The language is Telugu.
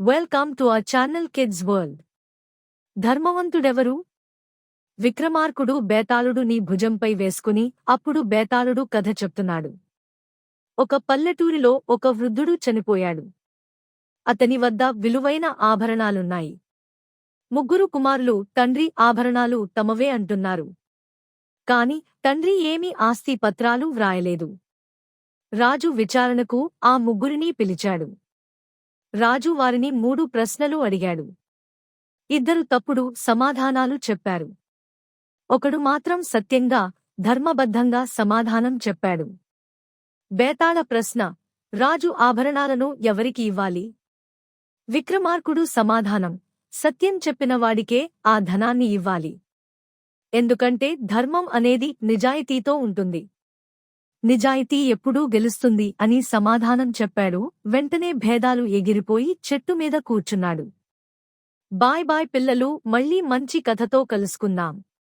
Welcome to our channel kids world ధర్మవంతుడెవరు? విక్రమార్కుడు బేతాళుడు నీ భుజంపై వేసుకుని అప్పుడు బేతాళుడు కథ చెప్తున్నాడు. ఒక పల్లెటూరిలో ఒక వృద్ధుడు చనిపోయాడు. అతని వద్ద విలువైన ఆభరణాలున్నాయి. ముగ్గురు కుమారులు తండ్రి ఆభరణాలు తమవే అంటున్నారు. కాని తండ్రి ఏమీ ఆస్తి పత్రాలు వ్రాయలేదు. రాజు విచారణకు ఆ ముగ్గురినీ పిలిచాడు. రాజు వారిని మూడు ప్రశ్నలు అడిగాడు. ఇద్దరు తప్పుడు సమాధానాలు చెప్పారు. ఒకడు మాత్రం సత్యంగా ధర్మబద్ధంగా సమాధానం చెప్పాడు. బేతాళ ప్రశ్న రాజు ఆభరణాలను ఎవరికి ఇవ్వాలి? విక్రమార్కుడు సమాధానం సత్యం చెప్పిన వాడికే ఆ ధనాన్ని ఇవ్వాలి. ఎందుకంటే ధర్మం అనేది నిజాయితీతో ఉంటుంది. నిజాయితీ ఎప్పుడూ గెలుస్తుంది అని సమాధానం చెప్పాడు. వెంటనే భేదాలు ఎగిరిపోయి చెట్టు మీద కూర్చున్నాడు. బాయ్ బాయ్ పిల్లలు మళ్ళీ మంచి కథతో కలుసుకుందాం.